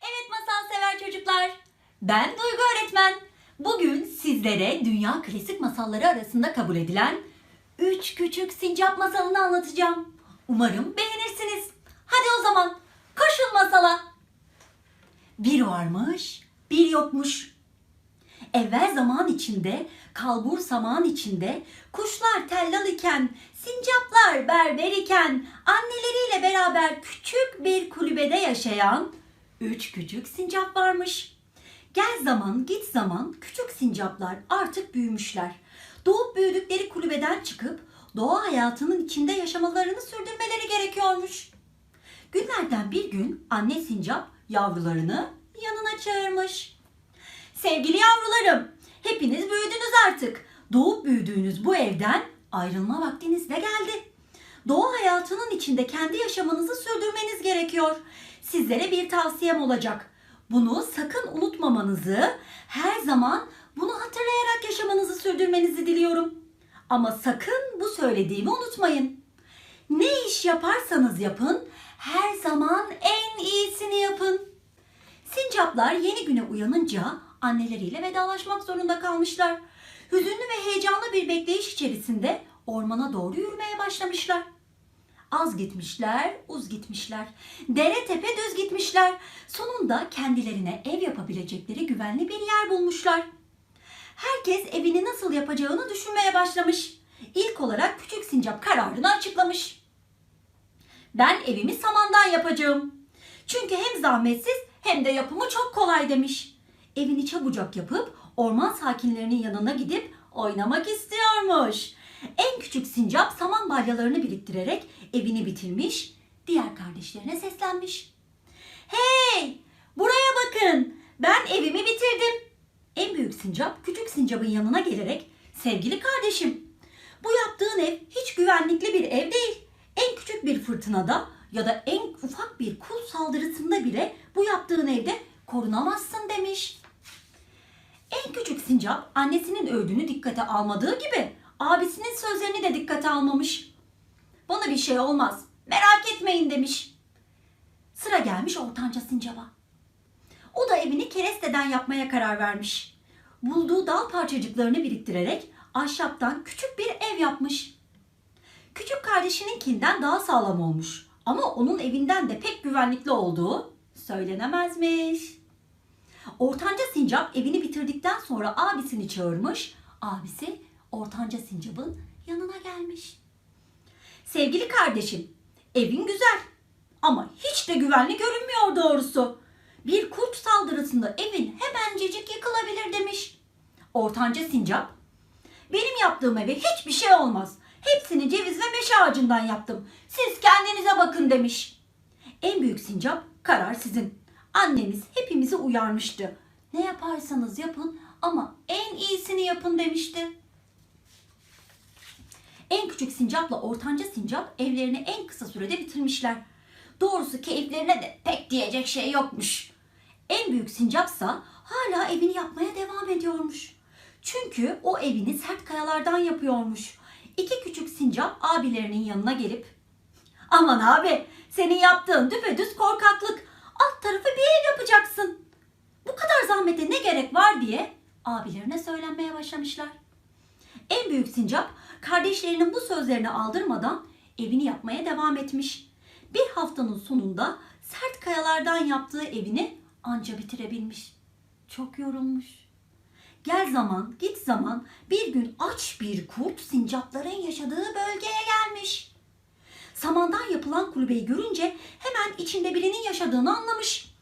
Evet masal sever çocuklar. Ben Duygu öğretmen. Bugün sizlere dünya klasik masalları arasında kabul edilen Üç Küçük Sincap masalını anlatacağım. Umarım beğenirsiniz. Hadi o zaman koşun masala. Bir varmış, bir yokmuş. Evvel zaman içinde, kalbur saman içinde, kuşlar tellal iken, sincaplar berber iken, anneleriyle beraber küçük bir kulübede yaşayan üç küçük sincap varmış. Gel zaman git zaman küçük sincaplar artık büyümüşler. Doğup büyüdükleri kulübeden çıkıp doğa hayatının içinde yaşamalarını sürdürmeleri gerekiyormuş. Günlerden bir gün anne sincap yavrularını yanına çağırmış. Sevgili yavrularım, hepiniz büyüdünüz artık. Doğup büyüdüğünüz bu evden ayrılma vaktiniz de geldi. Doğa hayatının içinde kendi yaşamınızı sürdürmeniz gerekiyor. Sizlere bir tavsiyem olacak. Bunu sakın unutmamanızı, her zaman bunu hatırlayarak yaşamanızı sürdürmenizi diliyorum. Ama sakın bu söylediğimi unutmayın. Ne iş yaparsanız yapın, her zaman en iyisini yapın. Sincaplar yeni güne uyanınca anneleriyle vedalaşmak zorunda kalmışlar. Hüzünlü ve heyecanlı bir bekleyiş içerisinde ormana doğru yürümeye başlamışlar. Az gitmişler, uz gitmişler. Dere tepe düz gitmişler. Sonunda kendilerine ev yapabilecekleri güvenli bir yer bulmuşlar. Herkes evini nasıl yapacağını düşünmeye başlamış. İlk olarak küçük sincap kararını açıklamış. Ben evimi samandan yapacağım. Çünkü hem zahmetsiz hem de yapımı çok kolay demiş. Evini çabucak yapıp orman sakinlerinin yanına gidip oynamak istiyormuş. En küçük sincap saman balyalarını biriktirerek evini bitirmiş, diğer kardeşlerine seslenmiş. Hey! Buraya bakın! Ben evimi bitirdim. En büyük sincap küçük sincapın yanına gelerek sevgili kardeşim bu yaptığın ev hiç güvenlikli bir ev değil. En küçük bir fırtınada ya da en ufak bir kul saldırısında bile bu yaptığın evde korunamazsın sincap annesinin övdüğünü dikkate almadığı gibi abisinin sözlerini de dikkate almamış. Bana bir şey olmaz merak etmeyin demiş. Sıra gelmiş ortanca sincaba. O da evini keresteden yapmaya karar vermiş. Bulduğu dal parçacıklarını biriktirerek ahşaptan küçük bir ev yapmış. Küçük kardeşininkinden daha sağlam olmuş. Ama onun evinden de pek güvenlikli olduğu söylenemezmiş. Ortanca sincap evini bitirdikten sonra abisini çağırmış. Abisi ortanca sincapın yanına gelmiş. Sevgili kardeşim, evin güzel ama hiç de güvenli görünmüyor doğrusu. Bir kurt saldırısında evin hemencecik yıkılabilir demiş. Ortanca sincap, benim yaptığım eve hiçbir şey olmaz. Hepsini ceviz ve meşe ağacından yaptım. Siz kendinize bakın demiş. En büyük sincap karar sizin. Annemiz hepimizi uyarmıştı. Ne yaparsanız yapın ama en iyisini yapın demişti. En küçük sincapla ortanca sincap evlerini en kısa sürede bitirmişler. Doğrusu keyiflerine de pek diyecek şey yokmuş. En büyük sincapsa hala evini yapmaya devam ediyormuş. Çünkü o evini sert kayalardan yapıyormuş. İki küçük sincap abilerinin yanına gelip Aman abi senin yaptığın düpedüz korkaklık. Alt tarafı bir ev yapacaksın. Bu kadar zahmete ne gerek var diye abilerine söylenmeye başlamışlar. En büyük sincap kardeşlerinin bu sözlerini aldırmadan evini yapmaya devam etmiş. Bir haftanın sonunda sert kayalardan yaptığı evini anca bitirebilmiş. Çok yorulmuş. Gel zaman, git zaman bir gün aç bir kurt sincapların yaşadığı bölgeye. Samandan yapılan kulübeyi görünce hemen içinde birinin yaşadığını anlamış.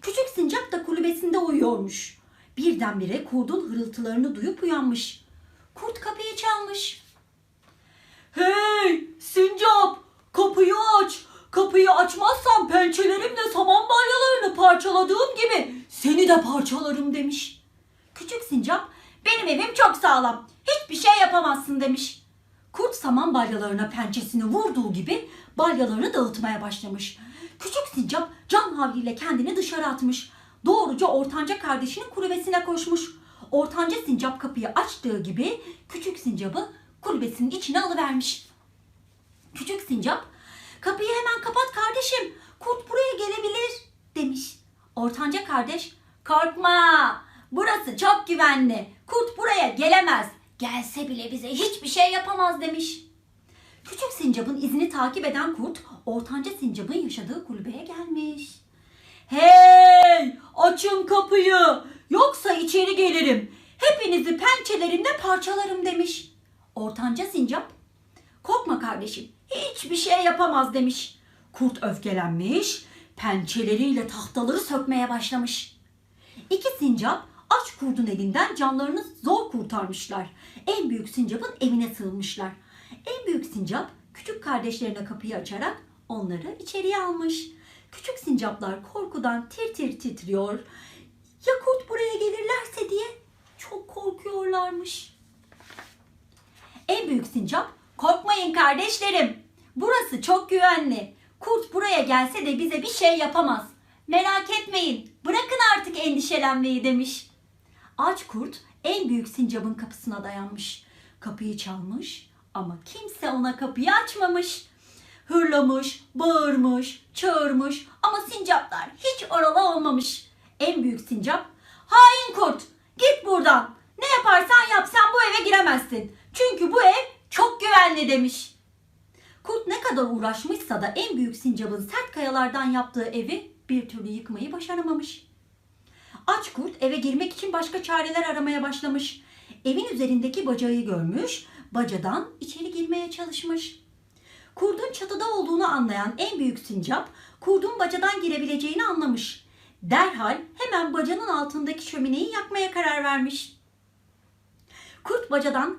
Küçük sincap da kulübesinde uyuyormuş. Birdenbire kurdun hırıltılarını duyup uyanmış. Kurt kapıyı çalmış. Hey sincap kapıyı aç. Kapıyı açmazsan pençelerimle saman balyalarını parçaladığım gibi seni de parçalarım demiş. Küçük sincap benim evim çok sağlam. Hiçbir şey yapamazsın demiş. Kurt saman balyalarına pençesini vurduğu gibi balyalarını dağıtmaya başlamış. Küçük sincap can havliyle kendini dışarı atmış. Doğruca ortanca kardeşinin kulübesine koşmuş. Ortanca sincap kapıyı açtığı gibi küçük sincabı kulübesinin içine alıvermiş. Küçük sincap kapıyı hemen kapat kardeşim. Kurt buraya gelebilir demiş. Ortanca kardeş korkma burası çok güvenli. Kurt buraya gelemez. Gelse bile bize hiçbir şey yapamaz demiş. Küçük sincapın izini takip eden kurt ortanca sincapın yaşadığı kulübeye gelmiş. Hey açın kapıyı yoksa içeri gelirim. Hepinizi pençelerimde parçalarım demiş. Ortanca sincap korkma kardeşim hiçbir şey yapamaz demiş. Kurt öfkelenmiş pençeleriyle tahtaları sökmeye başlamış. İki sincap aç kurdun elinden canlarını zor kurtarmışlar. En büyük sincapın evine sığınmışlar. En büyük sincap küçük kardeşlerine kapıyı açarak onları içeriye almış. Küçük sincaplar korkudan tir tir titriyor. Ya kurt buraya gelirlerse diye çok korkuyorlarmış. En büyük sincap korkmayın kardeşlerim. Burası çok güvenli. Kurt buraya gelse de bize bir şey yapamaz. Merak etmeyin. Bırakın artık endişelenmeyi demiş. Aç kurt en büyük sincapın kapısına dayanmış. Kapıyı çalmış ama kimse ona kapıyı açmamış. Hırlamış, bağırmış, çağırmış ama sincaplar hiç oralı olmamış. En büyük sincap, hain kurt git buradan. Ne yaparsan yap sen bu eve giremezsin. Çünkü bu ev çok güvenli demiş. Kurt ne kadar uğraşmışsa da en büyük sincapın sert kayalardan yaptığı evi bir türlü yıkmayı başaramamış. Aç kurt eve girmek için başka çareler aramaya başlamış. Evin üzerindeki bacağı görmüş, bacadan içeri girmeye çalışmış. Kurdun çatıda olduğunu anlayan en büyük sincap, kurdun bacadan girebileceğini anlamış. Derhal hemen bacanın altındaki şömineyi yakmaya karar vermiş. Kurt bacadan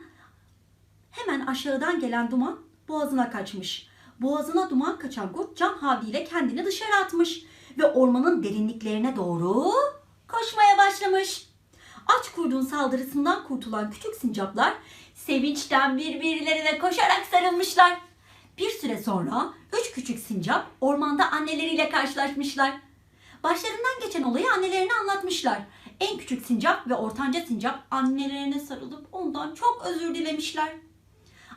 hemen aşağıdan gelen duman boğazına kaçmış. Boğazına duman kaçan kurt can havliyle kendini dışarı atmış ve ormanın derinliklerine doğru koşmaya başlamış. Aç kurdun saldırısından kurtulan küçük sincaplar sevinçten birbirlerine koşarak sarılmışlar. Bir süre sonra üç küçük sincap ormanda anneleriyle karşılaşmışlar. Başlarından geçen olayı annelerine anlatmışlar. En küçük sincap ve ortanca sincap annelerine sarılıp ondan çok özür dilemişler.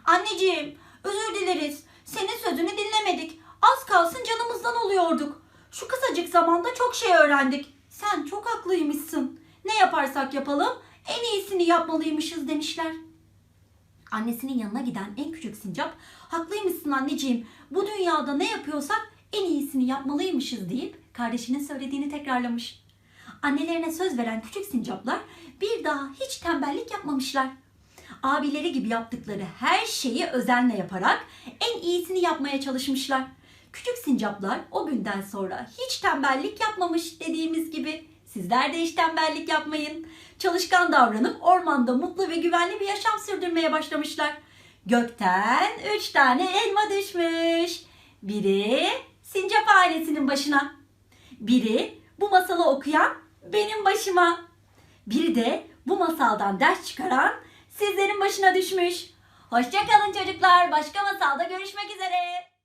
Anneciğim, özür dileriz. Senin sözünü dinlemedik. Az kalsın canımızdan oluyorduk. Şu kısacık zamanda çok şey öğrendik. Sen çok haklıymışsın. Ne yaparsak yapalım en iyisini yapmalıymışız demişler. Annesinin yanına giden en küçük sincap, haklıymışsın anneciğim. Bu dünyada ne yapıyorsak en iyisini yapmalıymışız deyip kardeşinin söylediğini tekrarlamış. Annelerine söz veren küçük sincaplar bir daha hiç tembellik yapmamışlar. Abileri gibi yaptıkları her şeyi özenle yaparak en iyisini yapmaya çalışmışlar. Küçük sincaplar o günden sonra hiç tembellik yapmamış dediğimiz gibi. Sizler de hiç tembellik yapmayın. Çalışkan davranıp ormanda mutlu ve güvenli bir yaşam sürdürmeye başlamışlar. Gökten üç tane elma düşmüş. Biri sincap ailesinin başına. Biri bu masalı okuyan benim başıma. Biri de bu masaldan ders çıkaran sizlerin başına düşmüş. Hoşçakalın çocuklar. Başka masalda görüşmek üzere.